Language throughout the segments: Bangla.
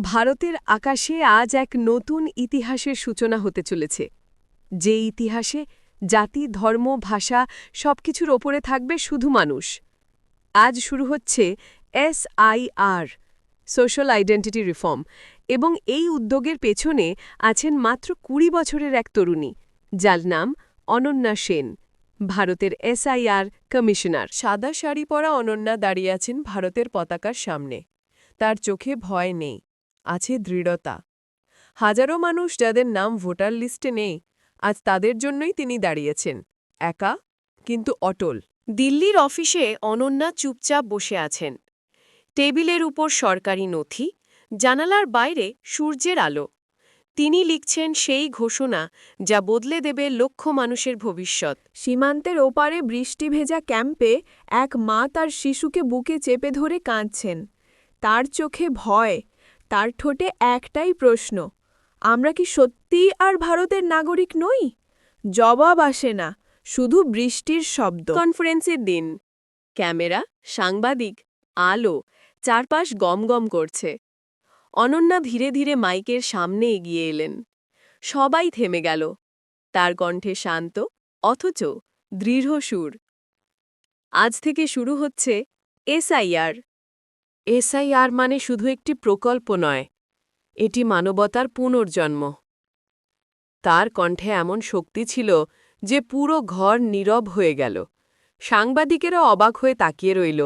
ভারতের আকাশে আজ এক নতুন ইতিহাসের সূচনা হতে চলেছে। যে ইতিহাসে জাতি, ধর্ম, ভাষা সবকিছুর ওপরে থাকবে শুধু মানুষ। আজ শুরু হচ্ছে এসআইআর সোশ্যাল আইডেন্টিটি রিফর্ম, এবং এই উদ্যোগের পেছনে আছেন মাত্র কুড়ি বছরের এক তরুণী, যার নাম অনন্যা সেন, ভারতের এসআইআর কমিশনার। সাদা শাড়ি পরা অনন্যা দাঁড়িয়ে আছেন ভারতের পতাকার সামনে। তার চোখে ভয় নেই। আছে দৃঢ়তা। হাজারো মানুষ যাদের নাম ভোটার লিস্টে নেই, আজ তাদের জন্যই তিনি দাঁড়িয়েছেন। একা, কিন্তু অটল। দিল্লির অফিসে অনন্যা চুপচাপ বসে আছেন। টেবিলের উপর সরকারি নথি, জানালার বাইরে সূর্যের আলো। তিনি লিখছেন সেই ঘোষণা যা বদলে দেবে লক্ষ মানুষের ভবিষ্যৎ। সীমান্তের ওপারে বৃষ্টি ভেজা ক্যাম্পে এক মা তার শিশুকে বুকে চেপে ধরে কাঁদছেন। তার চোখে ভয় তার ঠোঁটে একটাই প্রশ্ন, আমরা কি সত্যিই আর ভারতের নাগরিক নই? জবাব আসে না, শুধু বৃষ্টির শব্দ। কনফারেন্সের দিন। ক্যামেরা, সাংবাদিক, আলো, চারপাশ গমগম করছে। অনন্যা ধীরে ধীরে মাইকের সামনে এগিয়ে এলেন। সবাই থেমে গেল। তার কণ্ঠে শান্ত, অথচ দৃঢ় সুর। আজ থেকে শুরু হচ্ছে এসআইআর। এসআইআর মানে শুধু একটি প্রকল্প নয়, এটি মানবতার পুনর্জন্ম। তার কণ্ঠে এমন শক্তি ছিল যে পুরো ঘর নীরব হয়ে গেল। সাংবাদিকেরা অবাক হয়ে তাকিয়ে রইল।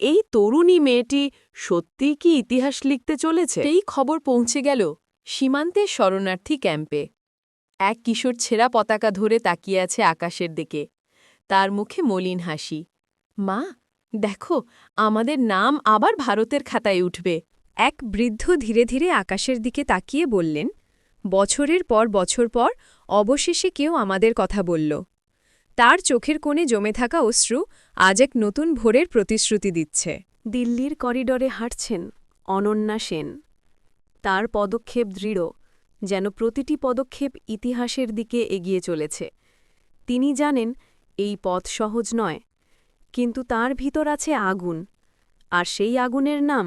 এই তরুণী মেয়েটি সত্যি কি ইতিহাস লিখতে চলেছে? এই খবর পৌঁছে গেল সীমান্তের শরণার্থী ক্যাম্পে। এক কিশোর ছেঁড়া পতাকা ধরে তাকিয়ে আছে আকাশের দিকে। তার মুখে মলিন হাসি। মা দেখো, আমাদের নাম আবার ভারতের খাতায় উঠবে। এক বৃদ্ধ ধীরে ধীরে আকাশের দিকে তাকিয়ে বললেন, বছরের পর বছর পর অবশেষে কেউ আমাদের কথা বলল। তার চোখের কোণে জমে থাকা অশ্রু আজ এক নতুন ভোরের প্রতিশ্রুতি দিচ্ছে। দিল্লির করিডরে হাঁটছেন অনন্যা সেন। তার পদক্ষেপ দৃঢ়, যেন প্রতিটি পদক্ষেপ ইতিহাসের দিকে এগিয়ে চলেছে। তিনি জানেন, এই পথ সহজ নয় কিন্তু তার ভিতর আছে আগুন। আর সেই আগুনের নাম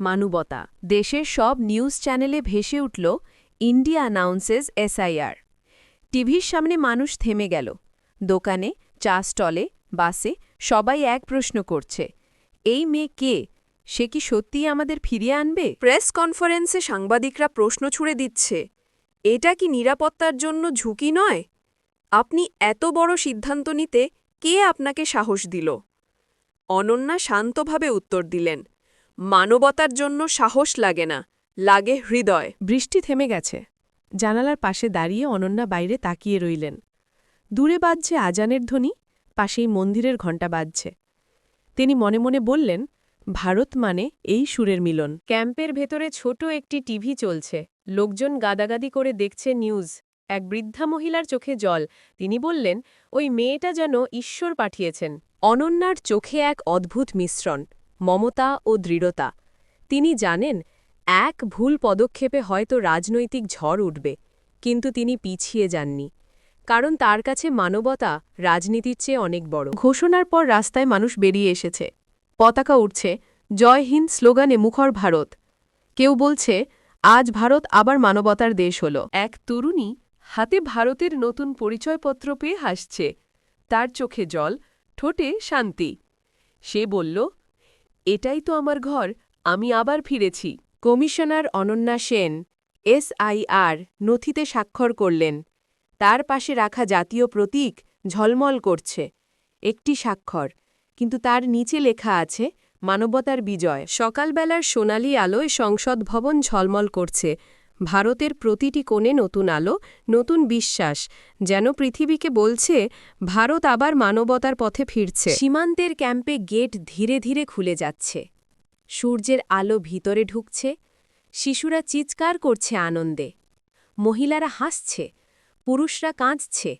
মানবতা। দেশের সব নিউজ চ্যানেলে ভেসে উঠল ইন্ডিয়া অ্যানাউন্সেস এসআইআর। টিভির সামনে মানুষ থেমে গেল। দোকানে, চা স্টলে, বাসে সবাই এক প্রশ্ন করছে, এই মেয়ে কে? সে কি সত্যিই আমাদের ফিরিয়ে আনবে? প্রেস কনফারেন্সে সাংবাদিকরা প্রশ্ন ছুড়ে দিচ্ছে, এটা কি নিরাপত্তার জন্য ঝুঁকি নয়? আপনি এত বড় সিদ্ধান্ত নিতে কে আপনাকে সাহস দিল? অনন্যা শান্তভাবে উত্তর দিলেন মানবতার জন্য সাহস লাগে না লাগে হৃদয়। বৃষ্টি থেমে গেছে। জানালার পাশে দাঁড়িয়ে অনন্যা বাইরে তাকিয়ে রইলেন। দূরে বাজছে আজানের ধ্বনি পাশেই মন্দিরের ঘণ্টা বাজছে। তিনি মনে মনে বললেন ভারত মানে এই সুরের মিলন। ক্যাম্পের ভেতরে ছোট একটি টিভি চলছে। লোকজন গাদাগাদি করে দেখছে নিউজ। এক বৃদ্ধা মহিলার চোখে জল। তিনি বললেন, ওই মেয়েটা যেন ঈশ্বর পাঠিয়েছেন। অনন্যার চোখে এক অদ্ভুত মিশ্রণ, মমতা ও দৃঢ়তা। তিনি জানেন, এক ভুল পদক্ষেপে হয়তো রাজনৈতিক ঝড় উঠবে, কিন্তু তিনি পিছিয়ে যাননি। কারণ তার কাছে মানবতা রাজনীতির চেয়ে অনেক বড়। ঘোষণার পর রাস্তায় মানুষ বেরিয়ে এসেছে। পতাকা উঠছে জয় হিন্দ স্লোগানে মুখর ভারত। কেউ বলছে, আজ ভারত আবার মানবতার দেশ হল। এক তরুণী হাতে ভারতের নতুন পরিচয়পত্র পেয়ে হাসছে। তার চোখে জল, ঠোঁটে শান্তি। সে বলল, এটাই তো আমার ঘর, আমি আবার ফিরেছি। কমিশনার অনন্যা সেন এসআইআর নথিতে স্বাক্ষর করলেন। তার পাশে রাখা জাতীয় প্রতীক ঝলমল করছে। একটি স্বাক্ষর, কিন্তু তার নিচে লেখা আছে, মানবতার বিজয়। সকালবেলার সোনালি আলোয় সংসদ ভবন ঝলমল করছে। ভারতের প্রতিটি কোণে নতুন আলো নতুন বিশ্বাস যেন পৃথিবীকে বলছে ভারত আবার মানবতার পথে ফিরছে। সীমান্তের ক্যাম্পে গেট ধীরে ধীরে খুলে যাচ্ছে। সূর্যের আলো ভিতরে ঢুকছে। শিশুরা চিৎকার করছে আনন্দে। মহিলারা হাসছে। পুরুষরা কাঁদছে।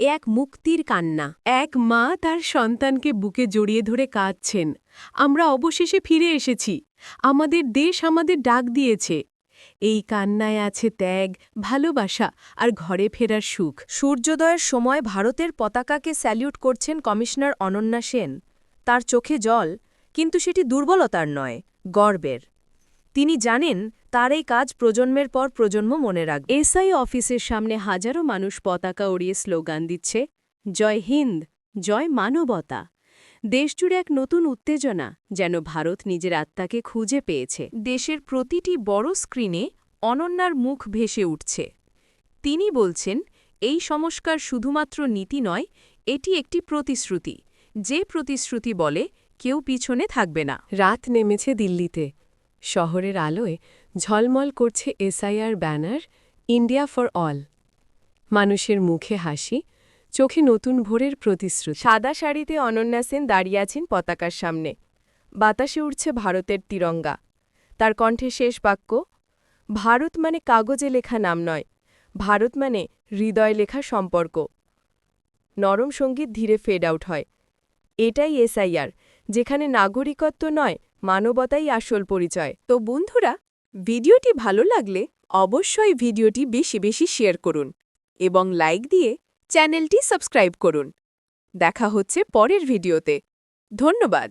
এ এক মুক্তির কান্না। এক মা তার সন্তানকে বুকে জড়িয়ে ধরে কাঁদছেন। আমরা অবশেষে ফিরে এসেছি। আমাদের দেশ আমাদের ডাক দিয়েছে। এই কান্নায় আছে ত্যাগ, ভালোবাসা আর ঘরে ফেরার সুখ। সূর্যোদয়ের সময় ভারতের পতাকাকে স্যালিউট করছেন কমিশনার অনন্যা সেন। তার চোখে জল, কিন্তু সেটি দুর্বলতার নয়, গর্বের। তিনি জানেন, তার এই কাজ প্রজন্মের পর প্রজন্ম মনে রাখবে। এসআই অফিসের সামনে হাজারো মানুষ পতাকা উড়িয়ে স্লোগান দিচ্ছে, জয় হিন্দ, জয় মানবতা। দেশজুড়ে এক নতুন উত্তেজনা যেন ভারত নিজের আত্মাকে খুঁজে পেয়েছে। দেশের প্রতিটি বড় স্ক্রিনে অনন্যার মুখ ভেসে উঠছে। তিনি বলছেন, এই সংস্কার শুধুমাত্র নীতি নয়, এটি একটি প্রতিশ্রুতি। যে প্রতিশ্রুতি বলে কেউ পিছনে থাকবে না। রাত নেমেছে দিল্লিতে। শহরের আলোয় ঝলমল করছে SIR banner, India for all. মানুষের মুখে হাসি চোখে নতুন ভোরের প্রতিশ্রুতি। সাদা শাড়িতে অনন্যা সেন দাঁড়িয়ে আছেন পতাকার সামনে। বাতাসে উঠছে ভারতের তিরঙ্গা। তার কণ্ঠে শেষ বাক্য ভারত মানে কাগজে লেখা নাম নয় ভারত মানে হৃদয় লেখা সম্পর্ক। নরম সংগীত ধীরে ফেড আউট হয়। এটাই এসআইআর যেখানে নাগরিকত্ব নয় মানবতাই আসল পরিচয়। তো বন্ধুরা ভিডিওটি ভালো লাগলে অবশ্যই ভিডিওটি বেশি বেশি শেয়ার করুন এবং লাইক দিয়ে চ্যানেলটি সাবস্ক্রাইব করুন। দেখা হচ্ছে পরের ভিডিওতে। ধন্যবাদ।